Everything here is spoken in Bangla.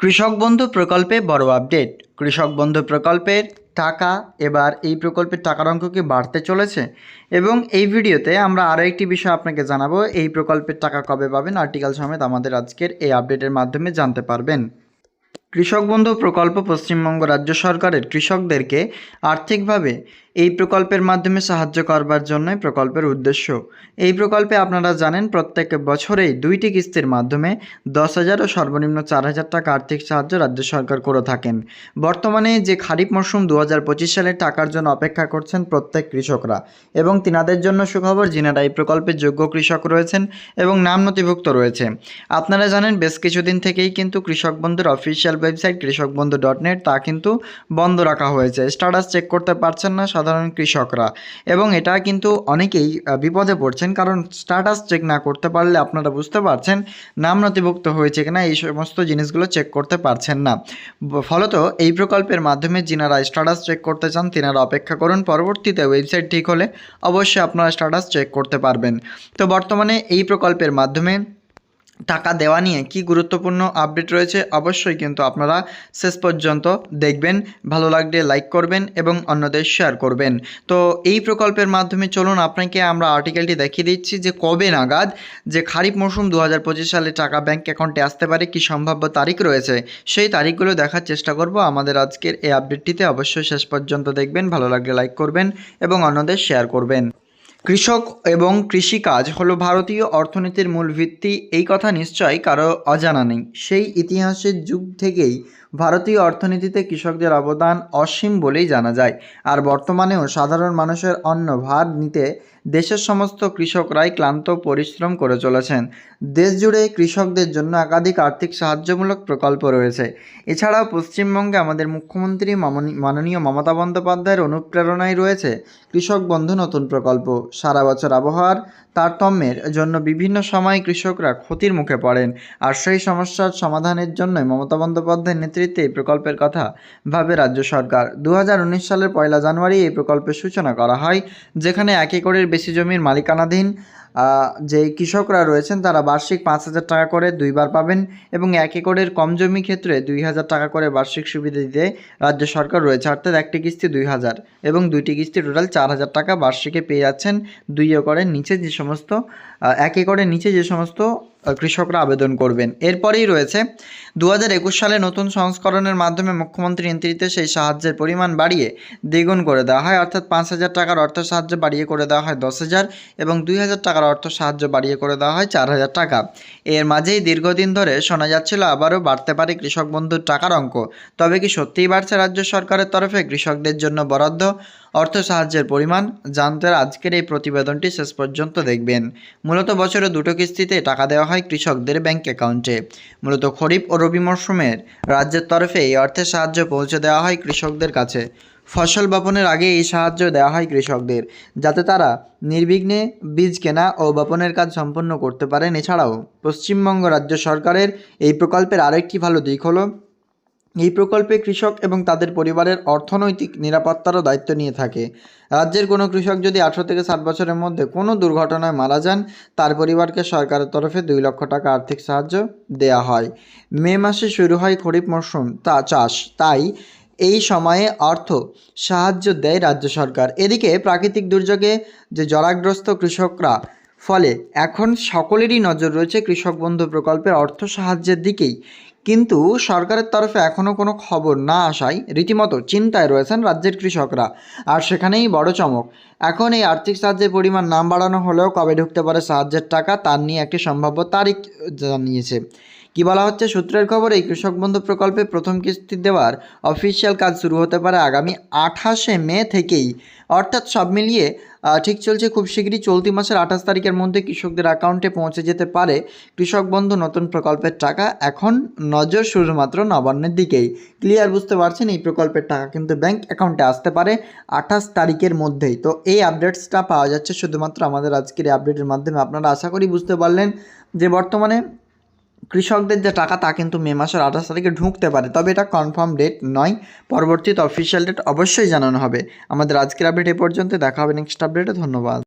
কৃষক বন্ধু প্রকল্পে বড় আপডেট কৃষক বন্ধু প্রকল্পের টাকা এবার এই প্রকল্পের টাকার অঙ্ক কি বাড়তে চলেছে? এবং এই ভিডিওতে আমরা আরও একটি বিষয় আপনাকে জানাব, এই প্রকল্পের টাকা কবে পাবেন? আর্টিকেল সমেত আমাদের আজকের এই আপডেটের মাধ্যমে জানতে পারবেন। কৃষক বন্ধু প্রকল্প পশ্চিমবঙ্গ রাজ্য সরকারের কৃষকদেরকে আর্থিকভাবে এই প্রকল্পের মাধ্যমে সাহায্য করবার জন্যই প্রকল্পের উদ্দেশ্য। এই প্রকল্পে আপনারা জানেন, প্রত্যেক বছরেই দুইটি কিস্তির মাধ্যমে দশ হাজার ও সর্বনিম্ন চার হাজার টাকা আর্থিক সাহায্য রাজ্য সরকার করে থাকেন। বর্তমানে যে খারিফ মরশুম দু হাজার পঁচিশ সালে টাকার জন্য অপেক্ষা করছেন প্রত্যেক কৃষকরা এবং তিনাদের জন্য সুখবর, যিনারা এই প্রকল্পের যোগ্য কৃষক রয়েছেন এবং নাম নথিভুক্ত রয়েছে। আপনারা জানেন, বেশ কিছুদিন থেকেই কিন্তু কৃষক বন্ধুর অফিসিয়াল ওয়েবসাইট কৃষক বন্ধু ডট নেট তা কিন্তু বন্ধ রাখা হয়েছে। স্ট্যাটাস চেক করতে পারছেন না সাধারণ কৃষকরা। এবং এটা কিন্তু অনেকেই বিপদে পড়ছেন কারণ স্ট্যাটাস চেক না করতে পারলে আপনারা বুঝতে পারছেন নাম নথিভুক্ত হয়েছে কিনা, এই সমস্ত জিনিসগুলো চেক করতে পারছেন না। ফলত এই প্রকল্পের মাধ্যমে যিনারা স্ট্যাটাস চেক করতে চান, তিনারা অপেক্ষা করুন, পরবর্তীতে ওয়েবসাইট ঠিক হলে অবশ্যই আপনারা স্ট্যাটাস চেক করতে পারবেন। তো বর্তমানে এই প্রকল্পের মাধ্যমে টাকা দেওয়া নিয়ে কি গুরুত্বপূর্ণ আপডেট রয়েছে অবশ্যই কিন্তু আপনারা শেষ পর্যন্ত দেখবেন। ভালো লাগলে লাইক করবেন এবং অন্যদের শেয়ার করবেন। তো এই প্রকল্পের মাধ্যমে চলুন আপনাকে আমরা আর্টিকেলটি দেখিয়ে দিচ্ছি যে কবে নাগাদ যে খারিফ মৌসুম দু হাজার পঁচিশ সালে টাকা ব্যাংক অ্যাকাউন্টে আসতে পারে, কি সম্ভাব্য তারিখ রয়েছে সেই তারিখগুলো দেখার চেষ্টা করব। আমাদের আজকের এই আপডেটটিতে অবশ্যই শেষ পর্যন্ত দেখবেন, ভালো লাগলে লাইক করবেন এবং অন্যদের শেয়ার করবেন। কৃষক এবং কৃষিকাজ হলো ভারতীয় অর্থনীতির মূল ভিত্তি। এই কথা নিশ্চয় কারও অজানা নেই। সেই ইতিহাসের যুগ থেকেই ভারতীয় অর্থনীতিতে কৃষকদের অবদান অসীম বলেই জানা যায়। আর বর্তমানেও সাধারণ মানুষের অন্ন ভার নিতে দেশের সমস্ত কৃষকরাই ক্লান্ত পরিশ্রম করে চলেছেন। দেশ জুড়ে কৃষকদের জন্য একাধিক আর্থিক সাহায্যমূলক প্রকল্প রয়েছে। এছাড়াও পশ্চিমবঙ্গে আমাদের মুখ্যমন্ত্রী মাননীয় মমতা বন্দ্যোপাধ্যায়ের অনুপ্রেরণায় রয়েছে কৃষক বন্ধু নতুন প্রকল্প। সারা বছর আবহাওয়ার তারতম্যের জন্য বিভিন্ন সময় কৃষকরা ক্ষতির মুখে পড়েন। আর সেই সমস্যার সমাধানের জন্যই মমতা বন্দ্যোপাধ্যায়ের নেতৃত্বে এই প্রকল্পের কথা ভাবে রাজ্য সরকার। দু হাজার উনিশ সালের পয়লা জানুয়ারি এই প্রকল্পের সূচনা করা হয়, যেখানে এক একরের বেশি জমির মালিকানাধীন যে কৃষকরা রয়েছেন তারা বার্ষিক পাঁচ হাজার টাকা করে দুইবার পাবেন এবং এক একরের কম জমি ক্ষেত্রে দুই হাজার টাকা করে বার্ষিক সুবিধা দিতে রাজ্য সরকার রয়েছে। অর্থাৎ একটি কিস্তি দুই হাজার এবং দুইটি কিস্তি টোটাল চার হাজার টাকা বার্ষিকে পেয়ে যাচ্ছেন দুই একরের নিচে যে সমস্ত এক একরের নিচে যে সমস্ত কৃষকরা আবেদন করবেন। এরপরেই রয়েছে দু হাজার একুশ সালে নতুন সংস্করণের মাধ্যমে মুখ্যমন্ত্রী নেতৃত্বে সেই সাহায্যের পরিমাণ বাড়িয়ে দ্বিগুণ করে দেওয়া হয়। অর্থাৎ পাঁচ হাজার টাকার অর্থ সাহায্য বাড়িয়ে করে দেওয়া হয় দশ হাজার এবং দুই হাজার টাকার অর্থ সাহায্য বাড়িয়ে করে দেওয়া হয় চার হাজার টাকা। এর মাঝেই দীর্ঘদিন ধরে শোনা যাচ্ছিল আবারও বাড়তে পারে কৃষক বন্ধুর টাকার অঙ্ক। তবে কি সত্যিই বাড়ছে রাজ্য সরকারের তরফে কৃষকদের জন্য বরাদ্দ? অর্থ সাহায্যের পরিমাণ? জানতে আজকের এই প্রতিবেদনটি শেষ পর্যন্ত দেখবেন। মূলত বছরে দুটো কিস্তিতে টাকা দেওয়া হয় কৃষকদের ব্যাংক অ্যাকাউন্টে। মূলত খরিফ ও রবি মরশুমের রাজ্যের তরফে এই অর্থের সাহায্য পৌঁছে দেওয়া হয় কৃষকদের কাছে। ফসল বপনের আগে এই সাহায্য দেওয়া হয় কৃষকদের, যাতে তারা নির্বিঘ্নে বীজ কেনা ও বপনের কাজ সম্পন্ন করতে পারেন। এছাড়াও, পশ্চিমবঙ্গ রাজ্য সরকারের এই প্রকল্পের আরেকটি ভালো দিক হলো, এই প্রকল্পে কৃষক এবং তাদের পরিবারের অর্থনৈতিক নিরাপত্তারও দায়িত্ব নিয়ে থাকে। রাজ্যের কোনো কৃষক যদি আঠারো থেকে ষাট বছরের মধ্যে কোনো দুর্ঘটনায় মারা যান, তার পরিবারকে সরকারের তরফে দুই লক্ষ টাকা আর্থিক সাহায্য দেয়া হয়। মে মাসে শুরু হয় খরিফ মরশুম তা চাষ। তাই এই সময়ে অর্থ সাহায্য দেয় রাজ্য সরকার। এদিকে প্রাকৃতিক দুর্যোগে যে জরাগ্রস্ত কৃষকরা, ফলে এখন সকলেরই নজর রয়েছে কৃষক বন্ধু প্রকল্পের অর্থ সাহায্যের দিকেই। কিন্তু সরকারের তরফে এখনও কোনো খবর না আসায় রীতিমতো চিন্তায় রয়েছেন রাজ্যের কৃষকরা। আর সেখানেই বড় চমক, এখন এই আর্থিক সাহায্যের পরিমাণ নাম বাড়ানো হলেও কবে ঢুকতে পারে সাহায্যের টাকা তার নিয়ে একটি সম্ভাব্য তারিখ জানিয়েছে। কি বলা হচ্ছে? সূত্রের খবর এই কৃষক বন্ধু প্রকল্পে প্রথম কিস্তি দেওয়ার অফিসিয়াল কাজ শুরু হতে পারে আগামী আঠাশে মে থেকেই। অর্থাৎ সব মিলিয়ে ঠিক চলছে খুব শীঘ্রই চলতি মাসের আঠাশ তারিখের মধ্যে কৃষকদের অ্যাকাউন্টে পৌঁছে যেতে পারে কৃষক বন্ধু নতুন প্রকল্পের টাকা। এখন নজর শুধুমাত্র নবান্নের দিকেই। ক্লিয়ার বুঝতে পারছেন, এই প্রকল্পের টাকা কিন্তু ব্যাংক অ্যাকাউন্টে আসতে পারে আঠাশ তারিখের মধ্যেই। তো এই আপডেটসটা পাওয়া যাচ্ছে শুধুমাত্র আমাদের আজকের এই আপডেটের মাধ্যমে। আপনারা আশা করি বুঝতে পারলেন যে বর্তমানে কৃষকদের যে টাকা তা কিন্তু মে মাসের আঠাশ তারিখে ঢুকতে পারে, তবে এটা কনফার্ম ডেট নয়, পরবর্তীতে অফিসিয়াল ডেট অবশ্যই জানানো হবে। আমাদের আজকের আপডেট এ পর্যন্ত দেখা হবে নেক্সট আপডেটে ধন্যবাদ।